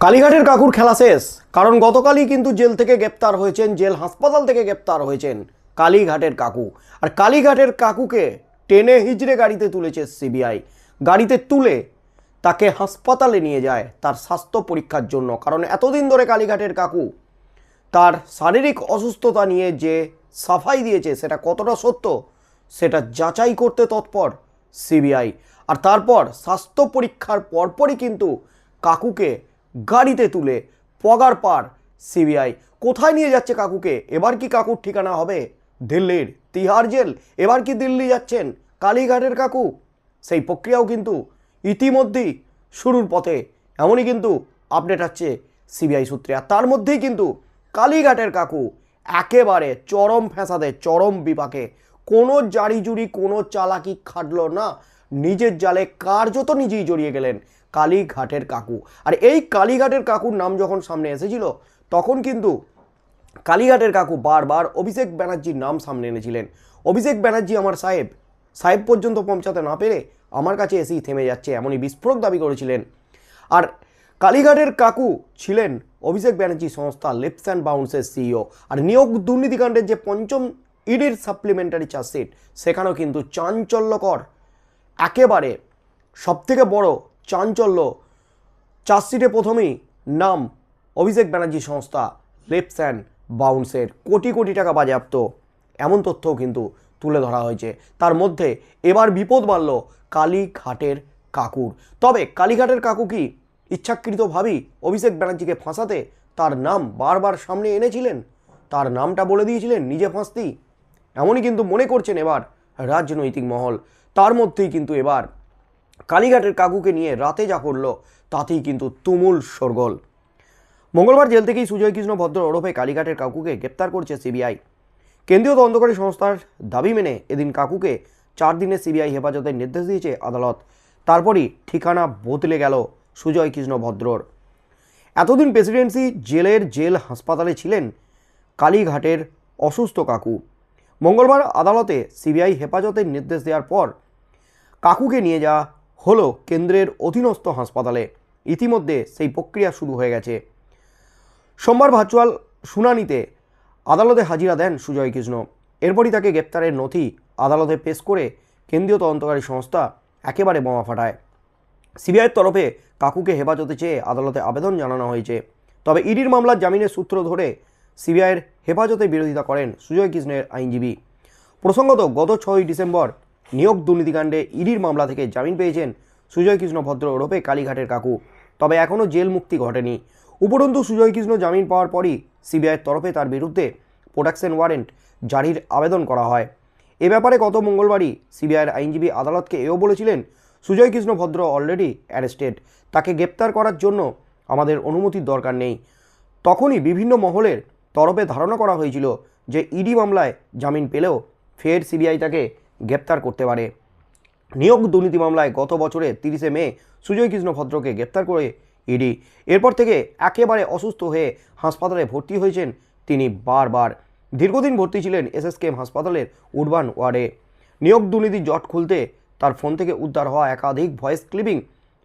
কালীঘাটের কাকুর খেলা শেষ। কারণ গতকালই কিন্তু জেল থেকে গ্রেপ্তার হয়েছেন, জেল হাসপাতাল থেকে গ্রেপ্তার হয়েছেন কালীঘাটের কাকু। আর কালীঘাটের কাকুকে টেনে হিজড়ে গাড়িতে তুলেছে সিবিআই। গাড়িতে তুলে তাকে হাসপাতালে নিয়ে যায় তার স্বাস্থ্য পরীক্ষার জন্য। কারণ এতদিন ধরে কালীঘাটের কাকু তার শারীরিক অসুস্থতা নিয়ে যে সাফাই দিয়েছে, সেটা কতটা সত্য, সেটা যাচাই করতে তৎপর সিবিআই। আর তারপর স্বাস্থ্য পরীক্ষার পরপরই কিন্তু কাকুকে গাড়িতে তুলে পগার পার সিবিআই। কোথায় নিয়ে যাচ্ছে কাকুকে? এবার কি কাকুর ঠিকানা হবে? দিল্লির তিহার জেল। এবার কি দিল্লি যাচ্ছেন কালীঘাটের কাকু? সেই প্রক্রিয়াও কিন্তু ইতিমধ্যেই শুরুর পথে। এমনই কিন্তু আপডেট আসছে সিবিআই সূত্রে। আর তার মধ্যেই কিন্তু কালীঘাটের কাকু একেবারে চরম ফ্যাসাদে, চরম বিপাকে। কোনো জারি জুরি কোনো চালাকি খাটল না। নিজের জালে কার্যত নিজেই জড়িয়ে গেলেন কালীঘাটের কাকু। আর এই কালীঘাটের কাকুর নাম যখন সামনে এসেছিল, তখন কিন্তু কালীঘাটের কাকু বারবার অভিষেক ব্যানার্জির নাম সামনে এনেছিলেন। অভিষেক ব্যানার্জি আমার সাহেব সাহেব পর্যন্ত পৌঁছাতে না পেরে আমার কাছে এসেই থেমে যাচ্ছে, এমনই বিস্ফোরক দাবি করেছিলেন। আর কালীঘাটের কাকু ছিলেন অভিষেক ব্যানার্জি সংস্থা লেপস অ্যান্ড বাউন্সের সিইও আর নিয়োগ দুর্নীতিকাণ্ডের যে পঞ্চম ইডির সাপ্লিমেন্টারি চার্জশিট সেখানেও কিন্তু চাঞ্চল্যকর, একেবারে সবথেকে বড় চাঞ্চল্য। চার্জশিটে প্রথমেই নাম, অভিষেক ব্যানার্জি সংস্থা লেপস অ্যান্ড বাউন্সের কোটি কোটি টাকা বাজেয়াপ্ত। এমন তথ্যও কিন্তু তুলে ধরা হয়েছে। তার মধ্যে এবার বিপদ বাড়ল কালীঘাটের কাকুর। তবে কালীঘাটের কাকু কি ইচ্ছাকৃতভাবেই অভিষেক ব্যানার্জিকে ফাঁসাতে তার নাম বারবার সামনে এনেছিলেন? তার নামটা বলে দিয়েছিলেন নিজে ফাঁসতেই এমনই কিন্তু মনে করছেন এবার রাজনৈতিক মহল। তার মধ্যেই কিন্তু এবার কালীঘাটের কাকুকে নিয়ে রাতে যা করল, তাতেই কিন্তু তুমুল শোরগোল। মঙ্গলবার জেল থেকেই সুজয় কৃষ্ণ ভদ্র ওরফে কালীঘাটের কাকুকে গ্রেপ্তার করছে সিবিআই। কেন্দ্রীয় তদন্তকারী সংস্থার দাবি মেনে এদিন কাকুকে চার দিনের সিবিআই হেফাজতের নির্দেশ দিয়েছে আদালত। তারপরই ঠিকানা বদলে গেল সুজয় কৃষ্ণ ভদ্রর। এতদিন প্রেসিডেন্সি জেলের জেল হাসপাতালে ছিলেন কালীঘাটের অসুস্থ কাকু। মঙ্গলবার আদালতে সিবিআই হেফাজতের নির্দেশ দেওয়ার পর কাকুকে নিয়ে যাওয়া হলো কেন্দ্রের অধীনস্থ হাসপাতালে। ইতিমধ্যে সেই প্রক্রিয়া শুরু হয়ে গেছে। সোমবার ভার্চুয়াল শুনানিতে আদালতে হাজিরা দেন সুজয় কৃষ্ণ। এরপরই তাকে গ্রেপ্তারের নথি আদালতে পেশ করে কেন্দ্রীয় তদন্তকারী সংস্থা একেবারে বোমা ফাটায়। সিবিআইয়ের তরফে কাকুকে হেফাজতে চেয়ে আদালতে আবেদন জানানো হয়েছে। তবে ইডির মামলার জামিনের সূত্র ধরে সিবিআইয়ের হেফাজতে বিরোধিতা করেন সুজয় কৃষ্ণের আইনজীবী। প্রসঙ্গত, গত ছয়ই ডিসেম্বর নিয়োগ দুর্নীতিকাণ্ডে ইডির মামলা থেকে জামিন পেয়েছেন সুজয় কৃষ্ণ ভদ্র ওরফে কালীঘাটের কাকু। তবে এখনও জেল মুক্তি ঘটেনি। উপরন্তু সুজয় কৃষ্ণ জামিন পাওয়ার পরই সিবিআইয়ের তরফে তার বিরুদ্ধে প্রোডাকশন ওয়ারেন্ট জারির আবেদন করা হয়। এ ব্যাপারে গত মঙ্গলবারই সিবিআইয়ের আইনজীবী আদালতকে এও বলেছিলেন সুজয় কৃষ্ণ ভদ্র অলরেডি অ্যারেস্টেড তাকে গ্রেপ্তার করার জন্য আমাদের অনুমতির দরকার নেই। তখনই বিভিন্ন মহলের তরফে ধারণা করা হয়েছিল যে ইডি মামলায় জামিন পেলেও ফের সিবিআই তাকে গ্রেপ্তার করতে পারে। নিয়োগ দুর্নীতি মামলায় গত বছরে তিরিশে মে সুজয় কৃষ্ণ ভদ্রকে গ্রেপ্তার করে ইডি। এরপর থেকে একেবারে অসুস্থ হয়ে হাসপাতালে ভর্তি হয়েছেন তিনি বারবার। দীর্ঘদিন ভর্তি ছিলেন এসএসকেএম হাসপাতালের উডবান ওয়ার্ডে। নিয়োগ দুর্নীতির জট খুলতে তার ফোন থেকে উদ্ধার হওয়া একাধিক ভয়েস ক্লিপিং।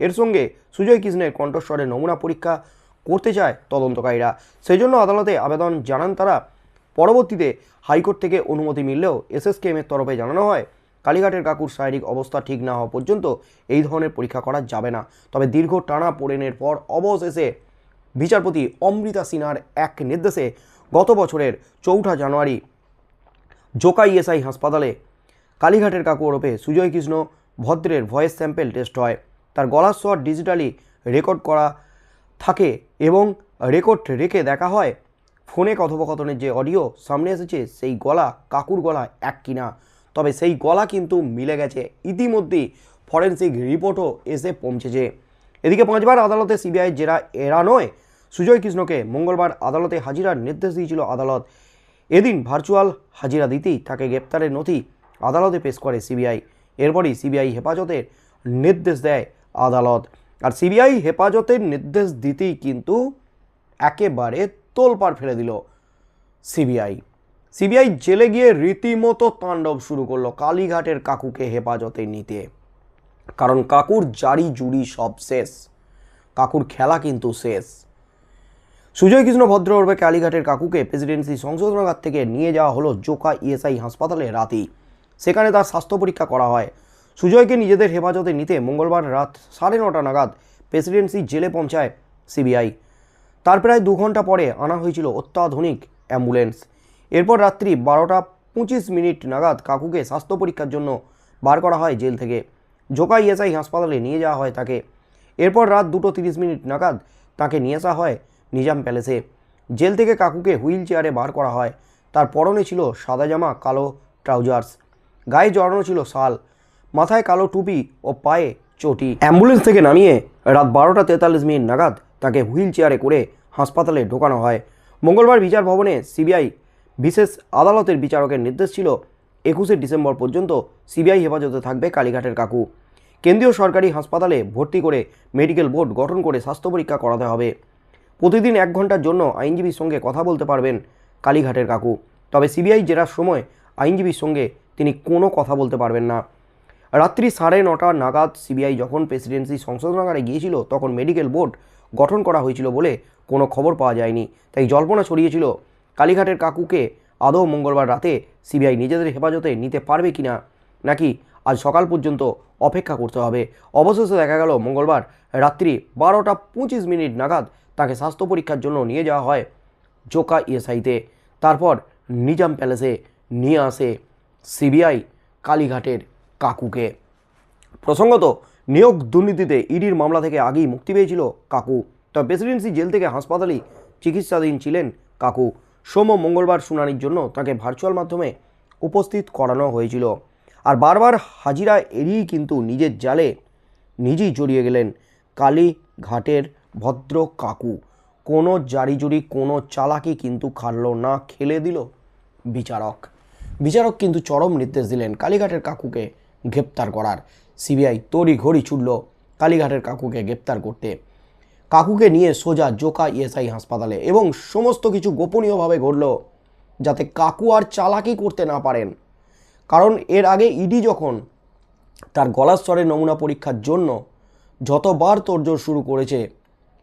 এর সঙ্গে সুজয় কৃষ্ণের কণ্ঠস্বরের নমুনা পরীক্ষা করতে চায় তদন্তকারীরা। সেই জন্য আদালতে আবেদন জানান তারা। পরবর্তীতে হাইকোর্ট থেকে অনুমতি মিললেও এসএসকেএমের তরফে জানানো হয়, কালীঘাটের কাকুর শারীরিক অবস্থা ঠিক না হওয়া পর্যন্ত এই ধরনের পরীক্ষা করা যাবে না। তবে দীর্ঘ টানা পোড়েনের পর অবশেষে বিচারপতি অমৃতা সিনহার এক নির্দেশে গত বছরের চৌঠা জানুয়ারি জোকা ইএসআই হাসপাতালে কালীঘাটের কাকু ওরফে সুজয় কৃষ্ণ ভদ্রের ভয়েস স্যাম্পেল টেস্ট হয়। তার গলার স্বর ডিজিটালি রেকর্ড করা থাকে এবং রেকর্ড রেখে দেখা হয় ফোনে কথোপকথনের যে অডিও সামনে এসেছে, সেই গলা কাকুর গলা এক কিনা। তবে সেই গলা কিন্তু মিলে গেছে। ইতিমধ্যেই ফরেন্সিক রিপোর্টও এসে পৌঁছেছে। এদিকে পাঁচবার আদালতে সিবিআই জেরা এরা নয়, সুজয় কৃষ্ণকে মঙ্গলবার আদালতে হাজিরার নির্দেশ দিয়েছিল আদালত। এদিন ভার্চুয়াল হাজিরা দিতেই তাকে গ্রেপ্তারের নথি আদালতে পেশ করে সিবিআই। এরপরই সিবিআই হেফাজতের নির্দেশ দেয় আদালত। আর সিবিআই হেফাজতের নির্দেশ দিতেই কিন্তু একেবারে তোলপাড় ফেলে দিল সিবিআই। সিবিআই জেলে গিয়ে রীতিমতো তাণ্ডব শুরু করল কালীঘাটের কাকুকে হেফাজতে নিতে। কারণ কাকুর জারি জুড়ি সব শেষ। কাকুর খেলা কিন্তু শেষ। সুজয় কৃষ্ণ ভদ্র ওরফে কালীঘাটের কাকুকে প্রেসিডেন্সি সংশোধনাগার থেকে নিয়ে যাওয়া হলো জোকা ইএসআই হাসপাতালে রাতেই সেখানে তার স্বাস্থ্য পরীক্ষা করা হয়। সুজয়কে নিজেদের হেফাজতে নিতে মঙ্গলবার রাত সাড়ে নটা নাগাদ প্রেসিডেন্সি জেলে পৌঁছায় সিবিআই। তার প্রায় দু ঘণ্টা পরে আনা হয়েছিল অত্যাধুনিক অ্যাম্বুলেন্স। এরপর রাত্রি বারোটা পঁচিশ মিনিট নাগাদ কাকুকে স্বাস্থ্য পরীক্ষার জন্য বার করা হয় জেল থেকে। জোকা ইএসআই হাসপাতালে নিয়ে যাওয়া হয় তাকে। এরপর রাত দুটো তিরিশ মিনিট নাগাদ তাকে নিয়ে আসা হয় নিজাম প্যালেসে। জেল থেকে কাকুকে হুইল চেয়ারে বার করা হয়। তার পরনে ছিল সাদা জামা, কালো ট্রাউজার্স। গায়ে জড়ানো ছিল শাল। মাথায় কালো টুপি ও পায়ে চটি। অ্যাম্বুলেন্স থেকে নামিয়ে রাত বারোটা তেতাল্লিশ মিনিট নাগাদ তাকে হুইল চেয়ারে করে হাসপাতালে ঢোকানো হয়। মঙ্গলবার বিচার ভবনে সিবিআই বিশেষ আদালতের বিচারকের নির্দেশ ছিল, একুশে ডিসেম্বর পর্যন্ত সিবিআই হেফাজতে থাকবে কালীঘাটের কাকু। কেন্দ্রীয় সরকারি হাসপাতালে ভর্তি করে মেডিকেল বোর্ড গঠন করে স্বাস্থ্য পরীক্ষা করাতে হবে। প্রতিদিন এক ঘণ্টার জন্য আইনজীবীর সঙ্গে কথা বলতে পারবেন কালীঘাটের কাকু। তবে সিবিআই জেরার সময় আইনজীবীর সঙ্গে তিনি কোনো কথা বলতে পারবেন না। রাত্রি সাড়ে নটা নাগাদ সিবিআই যখন প্রেসিডেন্সি সংশোধনাগারে গিয়েছিল, তখন মেডিকেল বোর্ড গঠন করা হয়েছিল বলে কোনো খবর পাওয়া যায়নি। তাই জল্পনা ছড়িয়েছিল, কালীঘাটের কাকুকে আদৌ মঙ্গলবার রাতে সিবিআই নিজেদের হেফাজতে নিতে পারবে কিনা, নাকি আজ সকাল পর্যন্ত অপেক্ষা করতে হবে? অবশেষে দেখা গেল, মঙ্গলবার রাত্রি বারোটা পঁচিশ মিনিট নাগাদ তাকে স্বাস্থ্য পরীক্ষার জন্য নিয়ে যাওয়া হয় জোকা ইএসআইতে। তারপর নিজাম প্যালেসে নিয়ে আসে সিবিআই কালীঘাটের কাকুকে। প্রসঙ্গত নিয়োগ দুর্নীতিতে ইডির মামলা থেকে আগেই মুক্তি পেয়েছিল কাকু। তবে প্রেসিডেন্সি জেল থেকে হাসপাতালেই চিকিৎসাধীন ছিলেন কাকু। সোম মঙ্গলবার শুনানির জন্য তাকে ভার্চুয়াল মাধ্যমে উপস্থিত করানো হয়েছিল। আর বারবার হাজিরা এড়িয়েই কিন্তু নিজের জালে নিজেই জড়িয়ে গেলেন কালীঘাটের ভদ্র কাকু। কোনো জারিজুরি, কোনো চালাকি কিন্তু খাটল না, খেলে দিল বিচারক। বিচারক কিন্তু চরম নির্দেশ দিলেন কালীঘাটের কাকুকে গ্রেপ্তার করার। সিবিআই তড়ি ঘড়ি ছুটল কালীঘাটের কাকুকে গ্রেপ্তার করতে। কাকুকে নিয়ে সোজা জোকা ইএসআই হাসপাতালে এবং সমস্ত কিছু গোপনীয়ভাবে ঘটল যাতে কাকু আর চালাকি করতে না পারেন। কারণ এর আগে ইডি যখন তার গলার স্বরের নমুনা পরীক্ষার জন্য যতবার তোড়জোড় শুরু করেছে,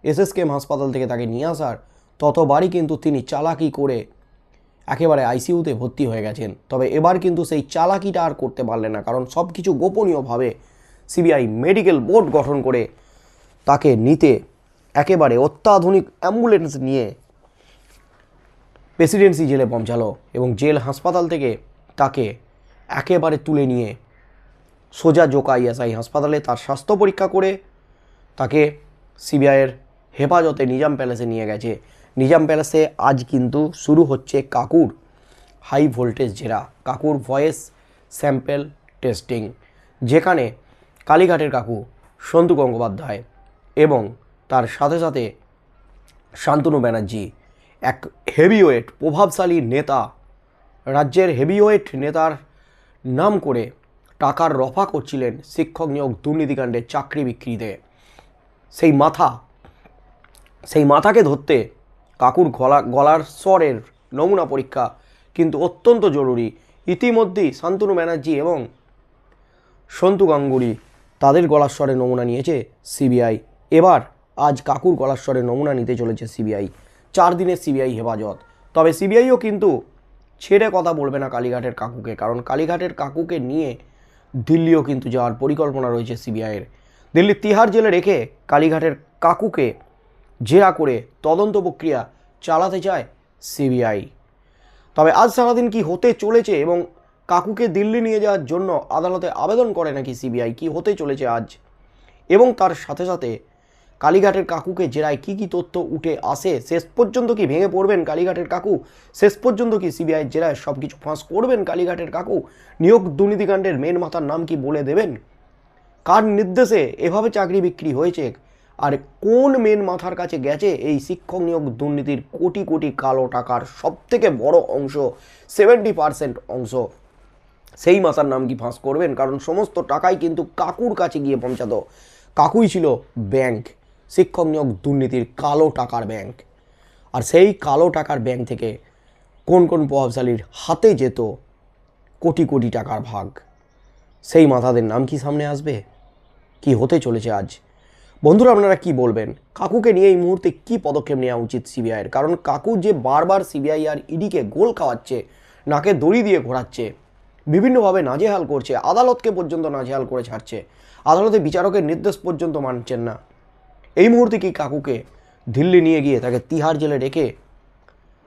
এসএসকেএম হাসপাতাল থেকে তাকে নিয়ে আসার ততবারই কিন্তু তিনি চালাকি করে একেবারে আইসিইউতে ভর্তি হয়ে গেছেন। তবে এবার কিন্তু সেই চালাকিটা আর করতে পারলেন না, কারণ সব কিছু গোপনীয়ভাবে সিবিআই মেডিকেল বোর্ড গঠন করে তাকে নিতে একেবারে অত্যাধুনিক অ্যাম্বুলেন্স নিয়ে প্রেসিডেন্সি জেলে পৌঁছালো এবং জেল হাসপাতাল থেকে তাকে একেবারে তুলে নিয়ে সোজা জোকা ইএসআই হাসপাতালে তার স্বাস্থ্য পরীক্ষা করে তাকে সিবিআইয়ের হেফাজতে নিজাম প্যালেসে নিয়ে গেছে। নিজাম প্যালেসে আজ কিন্তু শুরু হচ্ছে কাকুর হাই ভোল্টেজ জেরা, কাকুর ভয়েস স্যাম্পেল টেস্টিং, যেখানে কালীঘাটের কাকু সন্তু গঙ্গোপাধ্যায় এবং তার সাথে সাথে শান্তনু ব্যানার্জি, এক হেভিওয়েট প্রভাবশালী নেতা, রাজ্যের হেভিওয়েট নেতার নাম করে টাকার রফা করছিলেন শিক্ষক নিয়োগ দুর্নীতিকাণ্ডে চাকরি বিক্রিতে। সেই মাথা, সেই মাথাকে ধরতে কাকুর গলা গলার স্বরের নমুনা পরীক্ষা কিন্তু অত্যন্ত জরুরি। ইতিমধ্যেই শান্তনু ব্যানার্জি এবং সন্তু গাঙ্গুলি তাদের গলার স্বরের নমুনা নিয়েছে সিবিআই। এবার আজ কাকুর গলার স্বরের নমুনা নিতে চলেছে সিবিআই। চার দিনের সিবিআই হেফাজত। তবে সিবিআইও কিন্তু ছেড়ে কথা বলবে না কালীঘাটের কাকুকে, কারণ কালীঘাটের কাকুকে নিয়ে দিল্লিও কিন্তু যাওয়ার পরিকল্পনা রয়েছে সিবিআইয়ের। দিল্লির তিহার জেলে রেখে কালীঘাটের কাকুকে জেরা করে তদন্ত প্রক্রিয়া চালাতে চায় সিবিআই। তবে আজ সারাদিন কি হতে চলেছে এবং কাকুকে দিল্লি নিয়ে যাওয়ার জন্য আদালতে আবেদন করে নাকি সিবিআই? কি হতে চলেছে আজ? এবং তার সাথে সাথে কালীঘাটের কাকুকে জেরায় কি কি তথ্য উঠে আসে? শেষ পর্যন্ত কি ভেঙে পড়বেন কালীঘাটের কাকু? শেষ পর্যন্ত কি সিবিআই জেরায় সব কিছু ফাঁস করবেন কালীঘাটের কাকু? নিয়োগ দুর্নীতিকাণ্ডের মেন মাথার নাম কি বলে দেবেন? কার নির্দেশে এভাবে চাকরি বিক্রি হয়েছে? আর কোন মেন মাথার কাছে গেছে এই শিক্ষক নিয়োগ দুর্নীতির কোটি কোটি কালো টাকার সবথেকে বড় অংশ সেভেন্টি পার্সেন্ট অংশ? সেই মাথার নাম কি ফাঁস করবেন? কারণ সমস্ত টাকাই কিন্তু কাকুর কাছে গিয়ে পৌঁছাতো। কাকুই ছিল ব্যাংক শিক্ষক নিয়োগ দুর্নীতির কালো টাকার ব্যাংক আর সেই কালো টাকার ব্যাংক থেকে কোন কোন প্রভাবশালীর হাতে যেত কোটি কোটি টাকার ভাগ? সেই মাথাদের নাম কি সামনে আসবে? কি হতে চলেছে আজ? বন্ধুরা, আপনারা কি বলবেন? কাকুকে নিয়ে এই মুহূর্তে কি পদক্ষেপ নেওয়া উচিত সিবিআইয়ের? কারণ কাকু যে বারবার সিবিআই আর ইডিকে গোল খাওয়াচ্ছে, নাকে দড়ি দিয়ে ঘোরাচ্ছে, বিভিন্নভাবে নাজেহাল করছে, আদালতকে পর্যন্ত নাজেহাল করে ছাড়ছে, আদালতে বিচারকের নির্দেশ পর্যন্ত মানছেন না। এই মুহূর্তে কি কাকুকে দিল্লি নিয়ে গিয়ে তাকে তিহার জেলে রেখে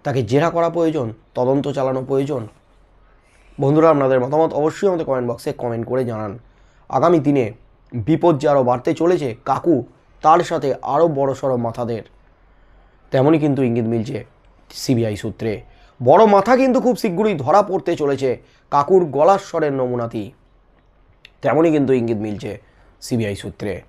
তাকে জেরা করা প্রয়োজন, তদন্ত চালানো প্রয়োজন? বন্ধুরা, আপনাদের মতামত অবশ্যই আমাদের কমেন্ট বক্সে কমেন্ট করে জানান। আগামী দিনে বিপদ যে আরও বাড়তে চলেছে, কাকু, তার সাথে আরও বড় সড়ো মাথাদের। তেমনই কিন্তু ইঙ্গিত মিলছে সিবিআই সূত্রে। বড় মাথা কিন্তু খুব শীঘ্রই ধরা পড়তে চলেছে কাকুর গলার স্বরের নমুনাতি তেমনই কিন্তু ইঙ্গিত মিলছে সিবিআই সূত্রে।